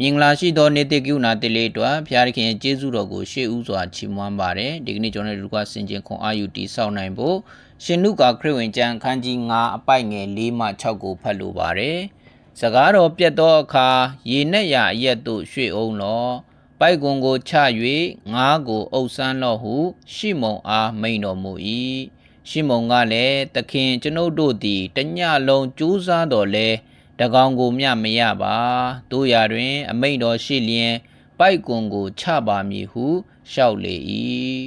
မင်္ဂလာရှိသောနေ့တကိူနာတိလေးတို့ဖျားသခင်ရဲ့ကျေးဇူးတော်ကိုရှေးဥစွာချီးမွမ်းပါတယ်ဒီကနေ့ကျွန်တော်တို့ကဆင်ခြင်ခွန်အာယူတီဆောက်နိုင်ဖို့ရှင်နုကာခရစ်ဝင်ကျမ်းခန်းကြီး9အပိုက်ငယ်4မှ6ကိုဖတ်လိုပါတယ်စကားတော်ပြတ်သောအခါရေနဲ့ရာအရက်တို့ရွှေ့အောင်လောပိုက်ကွန်ကိုချ၍ငါးကိုအုပ်ဆန်းလော့ဟု ရှိမုန်အားမိန်တော်မူ၏ရှိမုန်ကလည်းသခင်ကျွန်ုပ်တို့သည်တညလုံးကြိုးစားတော်လဲ တကောင်ကိုမျှမရပါတို့ရာတွင် အမိန်တော်ရှိလျင် ပိုက်ကွန်ကိုချပါမည်ဟုလျှောက်လေ၏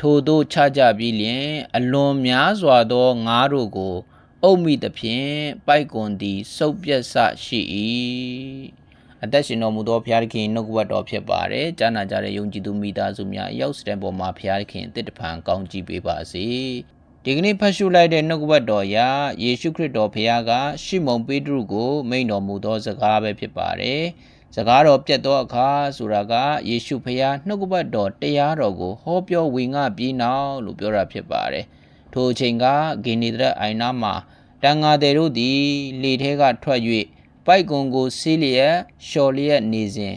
ထိုတို့ချကြပြီးလျင် အလွန်များစွာသောငါးတို့ကို အုပ်မိသဖြင့်ပိုက်ကွန်သည်စုပ်ပြတ်ဆရှိ၏အသက်ရှင်တော်မူသောဘုရားသခင်နှုတ်ကပတ်တော်ဖြစ်ပါတယ်။ကြားနာကြတဲ့ယုံကြည်သူမိသားစုများအရောက်စတဲ့ပေါ်မှာဘုရားသခင်တစ်တဖန်ကောင်းချီးပေးပါစေ။ ဒီကနေ့ဖတ်ရှုလိုက်တဲ့နှုတ်ကပတ်တော်ရာယေရှုခရစ်တော်ဖခင်ကရှိမုန်ပေတရုကို မိန့်တော်မူသောစကားပဲဖြစ်ပါတယ်။စကားတော်ပြတ်သောအခါဆိုတာကယေရှုဖခင်နှုတ်ကပတ်တော်တရားတော်ကိုဟောပြောဝင်ငါပြီးနောက်လို့ပြောတာဖြစ်ပါတယ်။ထိုအချိန်ကဂိနေဒရအိုင်နာမှာတန်ဃာတွေတို့သည်လေထဲကထွက်၍ပိုက်ကွန်ကိုစီးလျက်လျှော်လျက်နေစဉ်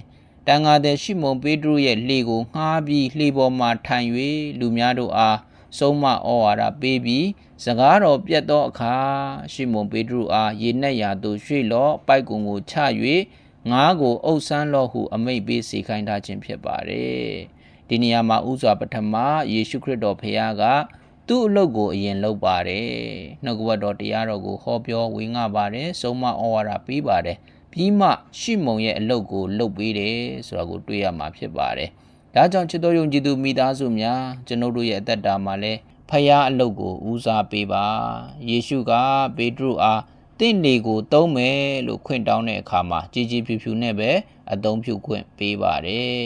တန်ဃာတဲ့ရှိမုန်ပေတရုရဲ့လှေကိုငှားပြီးလှေပေါ်မှာထိုင်၍လူများတို့အား ဆုံးမဩဝါဒပေးပြီးစကားတော်ပြတ်သောအခါရှီမုန်ပေတရုအားရေနက်ရာသို့ရွှေ့လော့ပိုက်ကုံကိုချ၍ငါးကိုအုပ်ဆန်းလော့ဟုအမိန့်ပေးစေခိုင်းထားခြင်းဖြစ်ပါတယ်ဒီနေရာမှာဥစွာပထမယေရှုခရစ်တော်ဖခင်ကသူ့အလုပ်ကိုအရင်လုပ်ပါတယ်နှုတ်ကပတ်တော်တရားတော်ကိုဟောပြောဝေငှပါတယ်ဆုံးမဩဝါဒပေးပါတယ်ပြီးမှရှီမုန်ရဲ့အလုပ်ကိုလုပ်ပေးတယ်ဆိုတာကိုတွေ့ရမှာဖြစ်ပါတယ် ဒါကြောင့်ချစ်တော်ယုံကြည်သူမိသားစုများကျွန်ုပ်တို့ရဲ့အသက်တာမှာလည်းဖယားအလုပ်ကိုဦးစားပေးပါယေရှုကပေတရုအားတင့်နေကိုတုံးမယ်လို့ခွင့်တောင်းတဲ့အခါမှာကြည်ကြည်ဖြူဖြူနဲ့ပဲအသုံးပြုခွင့်ပေးပါတယ်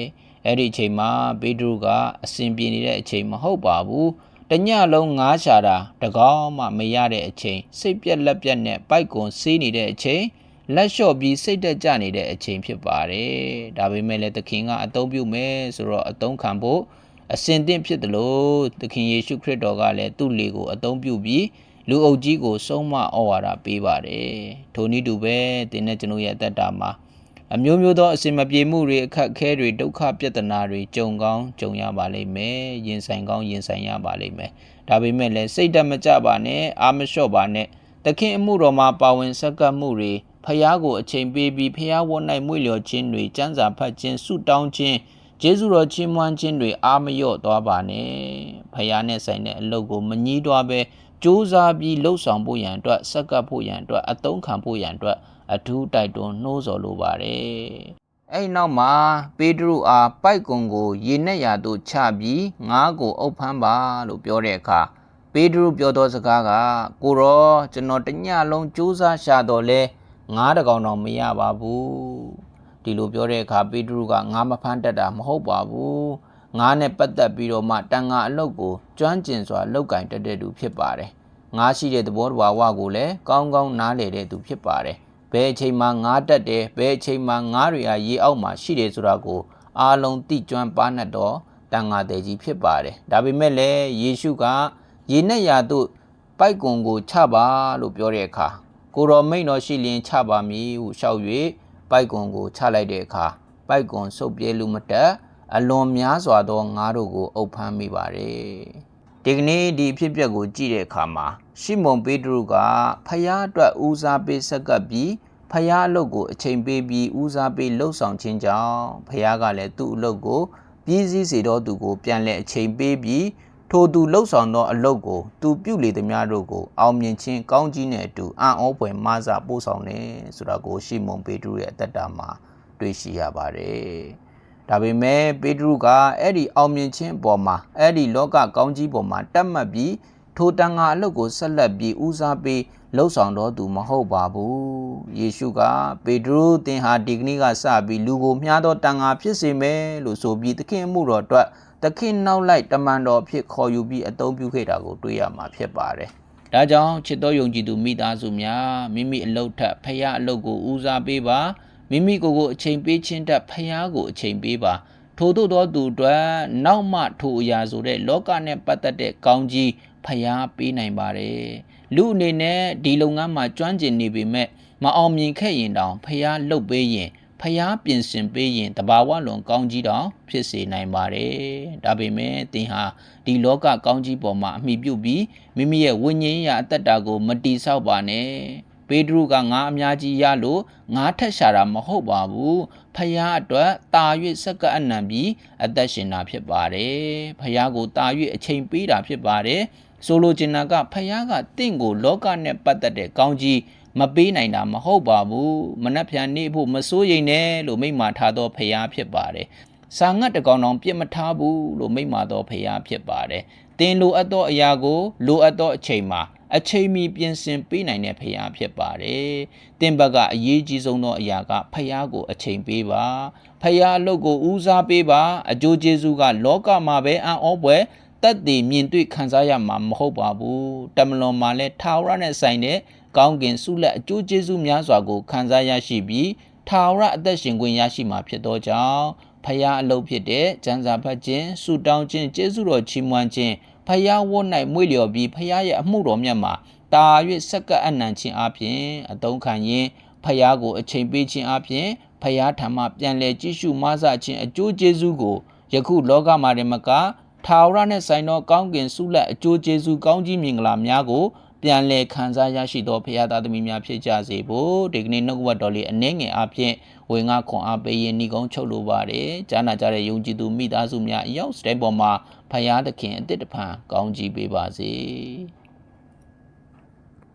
အဲ့ဒီအချိန်မှာပေတရုကအစဉ်ပြေနေတဲ့အချိန်မဟုတ်ပါဘူးတညလုံးငားချတာတကောင်းမှမရတဲ့အချိန်စိတ်ပြက်လက်ပြက်နဲ့ပိုက်ကွန်ဆေးနေတဲ့အချိန် လက်လျှော့ပြီးစိတ်တက်ကြနေတဲ့အချိန်ဖြစ်ပါတယ်ဒါပေမဲ့လည်းသခင်ကအသုံးပြုမယ်ဆိုတော့အသုံးခံဖို့အစဉ်သင့်ဖြစ်တယ်လို့သခင်ယေရှုခရစ်တော်ကလည်းသူ့လေကိုအသုံးပြုပြီးလူအုပ်ကြီးကိုဆုံးမဩဝါဒပေးပါတယ်ထိုနည်းတူပဲတင်းနဲ့ကျွန်ုပ်ရဲ့အသက်တာမှာအမျိုးမျိုးသောအစင်မပြေမှုတွေအခက်အခဲတွေဒုက္ခပြဿနာတွေကြုံကောင်းကြုံရပါလိမ့်မယ်ရင်ဆိုင်ကောင်းရင်ဆိုင်ရပါလိမ့်မယ်ဒါပေမဲ့လည်းစိတ်တမကြပါနဲ့အာမလျှော့ပါနဲ့ သခင်အမှုတော်မှာပါဝင်ဆက်ကပ်မှုတွေဖျားကိုအချိန်ပေးပြီးဖျားဝတ်၌မွေ့လျော်ခြင်းတွေစံစာဖတ်ခြင်းဆုတောင်းခြင်းကျေးဇူးတော်ချီးမွမ်းခြင်းတွေအာမလျော့သွားပါနဲ့ဖျားနဲ့ဆိုင်တဲ့အလုပ်ကိုမငြီးတွားပဲစူးစမ်းပြီးလှုပ်ဆောင်ဖို့ရန်အတွက်စက္ကပ်ဖို့ရန်အတွက်အသုံးခံဖို့ရန်အတွက်အထူးတိုက်တွန်းနှိုးဆော်လိုပါတယ်အဲ့နောက်မှာပေတရုအားပိုက်ကွန်ကို ရေနဲ့ရာသို့ချပြီးငါးကိုအုပ်ဖမ်းပါလို့ပြောတဲ့အခါ ပေတရုပြောသောစကားကကိုရောကျွန်တော်တညလုံးစူးစမ်းရှာတော်လဲငါးတကောင်တော့မရပါဘူးဒီလိုပြောတဲ့အခါပေတရုကငါးမဖမ်းတတ်တာမဟုတ်ပါဘူးငါးနဲ့ပတ်သက်ပြီးတော့မှတန်ငါအလုတ်ကိုကျွမ်းကျင်စွာလောက်ကင်တတ်တဲ့သူဖြစ်ပါတယ်ငါးရှိတဲ့သဘောတဘာဝကိုလည်းကောင်းကောင်းနားလည်တဲ့သူဖြစ်ပါတယ်ဘယ်အချိန်မှငါးတက်တယ်ဘယ်အချိန်မှငါးတွေဟာရေအောက်မှာရှိတယ်ဆိုတာကိုအားလုံးသိကျွမ်းပါနှတ်တော့တန်ငါတဲ့ကြီးဖြစ်ပါတယ်ဒါပေမဲ့လည်းယေရှုက ရေနဲ့ရာတို့ပိုက်ကွန်ကိုချပါလို့ပြောတဲ့အခါကိုတော်မိန်တော်ရှိလျင်ချပါမည်ဟုလျှောက်၍ပိုက်ကွန်ကိုချလိုက်တဲ့အခါပိုက်ကွန်ဆုပ်ပြဲလူမတက်အလွန်များစွာသောငါးတို့ကိုအုပ်ဖမ်းမိပါတယ်ဒီကနေ့ဒီဖြစ်ပျက်ကိုကြည့်တဲ့အခါမှာရှီမုန်ပေတရုကဖယားအတွက်ဦးစားပေးဆက်ကပ်ပြီးဖယားအလုပ်ကိုအချိန်ပေးပြီးဦးစားပေးလှုပ်ဆောင်ခြင်းကြောင့်ဖယားကလည်းသူ့အလုပ်ကိုပြည်စည်းစေတော်သူကိုပြန်လဲအချိန်ပေးပြီး ထိုသူလှုပ်ဆောင်သောအလုပ်ကို သူပြုလေသမျှတို့ကို အောင်မြင်ခြင်းကောင်းကြီးနဲ့အတူအံ့ဩဖွယ်မဆပို့ဆောင်တယ်ဆိုတာကိုရှီမုန်ပေတရုရဲ့အသက်တာမှာတွေ့ရှိရပါတယ်။ဒါပေမဲ့ပေတရုကအဲ့ဒီအောင်မြင်ခြင်းအပေါ်မှာအဲ့ဒီလောကကောင်းကြီးပေါ်မှာတတ်မှတ်ပြီးထိုတန်ဃာအလုပ်ကိုဆက်လက်ပြီးဦးစားပေးလှုပ်ဆောင်တော်သူမဟုတ်ပါဘူး။ယေရှုကပေတရုသင်ဟာဒီကနေ့ကစပြီးလူကိုမျှသောတန်ဃာဖြစ်စေမယ်လို့ဆိုပြီးသခင်မှုတော်အတွက် သခင်နောက်လိုက်တမန်တော်ဖြစ်ခေါ်ယူပြီးအသုံးပြုခဲ့တာကိုတွေ့ရမှာဖြစ်ပါတယ်။ဒါကြောင့်ချစ်တော်ယုံကြည်သူမိသားစုများမိမိအလုတ်ထက်ဖခင်အလုတ်ကိုဦးစားပေးပါမိမိကိုယ်ကိုအချိန်ပေးခြင်းတက်ဖခင်ကိုအချိန်ပေးပါထို့သောသောသူတို့နောက်မှထိုအရာဆိုတဲ့လောကနဲ့ပတ်သက်တဲ့ကောင်းကြီးဖျားပေးနိုင်ပါတယ်လူအနေနဲ့ဒီလုပ်ငန်းမှာကျွမ်းကျင်နေပေမဲ့မအောင်မြင်ခဲ့ရင်တောင်ဖျားလှုပ်ပေးရင် ဖျားပြင်ဆင်ပေးရင်တဘာဝလွန်ကောင်းကြီးတောင်ဖြစ်စေနိုင်ပါတယ်ဒါပေမဲ့သင်ဟာဒီလောကကောင်းကြီးပေါ်မှာအမိပြုတ်ပြီးမိမိရဲ့ဝိညာဉ်ရအသက်တာကိုမတိဆောက်ပါနဲ့ပေဒရုကငါအများကြီးရလို့ငါထက်ရှာတာမဟုတ်ပါဘူးဖျားအတွက်တာ၍စက္ကအနံပြီးအသက်ရှင်တာဖြစ်ပါတယ်ဖျားကိုတာ၍အချိန်ပေးတာဖြစ်ပါတယ်ဆိုလိုချင်တာကဖျားကတင့်ကိုလောကနဲ့ပတ်သက်တဲ့ကောင်းကြီး မပေးနိုင်တာမဟုတ်ပါဘူးမနှက်ဖြန်နေဖို့မစိုးရိမ်နဲ့လို့မိန့်မာထားသောဖျားဖြစ်ပါတယ်စာငတ်တကောင်တောင်ပြစ်မထားဘူးလို့မိန့်မာသောဖျားဖြစ်ပါတယ်တင်လိုအပ်သောအရာကိုလိုအပ်သောအချိန်မှာအချိန်မီပြင်ဆင်ပေးနိုင်တဲ့ဖျားဖြစ်ပါတယ်။တင်ဘက်ကအရေးကြီးဆုံးသောအရာကဖျားကိုအချိန်ပေးပါ။ဖျားအလုပ်ကိုဦးစားပေးပါ။အကျိုးကျေးဇူးကလောကမှာပဲအံ့ဩပွဲတက်တည်မြင်တွေ့ခံစားရမှာမဟုတ်ပါဘူး။တမလွန်မှာလည်းထာဝရနဲ့ဆိုင်တဲ့ ကောင်းကင်ဆုလက်အကျိုးကျေးဇူးများစွာကိုခံစားရရှိပြီးထာဝရအသက်ရှင်ခွင့်ရရှိမှာဖြစ်သောကြောင့်ဖျားအလုပ်ဖြစ်တဲ့ကျမ်းစာဖတ်ခြင်းဆုတောင်းခြင်းကျေးဇူးတော်ချီးမွမ်းခြင်းဖျားဝတ်၌မွေ့လျော်ပြီးဖျားရဲ့အမှုတော်မြတ်မှာတာ၍စက္ကအနံခြင်းအပြင်အတုံးခံရင်ဖျားကိုအချိန်ပေးခြင်းအပြင်ဖျားထံမှပြန်လဲကြည့်ရှုမဆခြင်းအကျိုးကျေးဇူးကိုယခုလောကမှာတည်းမကထာဝရနှင့်ဆိုင်သောကောင်းကင်ဆုလက်အကျိုးကျေးဇူးကောင်းကြီးမင်္ဂလာများကို ပြန်လည်ခံစားရရှိသောဖရာသားသမီးများဖြစ်ကြစေဖို့ဒီကနေ့နှုတ်ကပတ်တော်လေးအနှဲငယ်အဖြစ်ဝင်ငါခွန်အားပေးရင်ညီကုန်းချုပ်လိုပါတယ်။ကြားနာကြတဲ့ယုံကြည်သူမိသားစုများအရောက်စတဲ့ပေါ်မှာဖရာသခင်အစ်စ်တဖန်ကောင်းကြီးပေးပါစေ။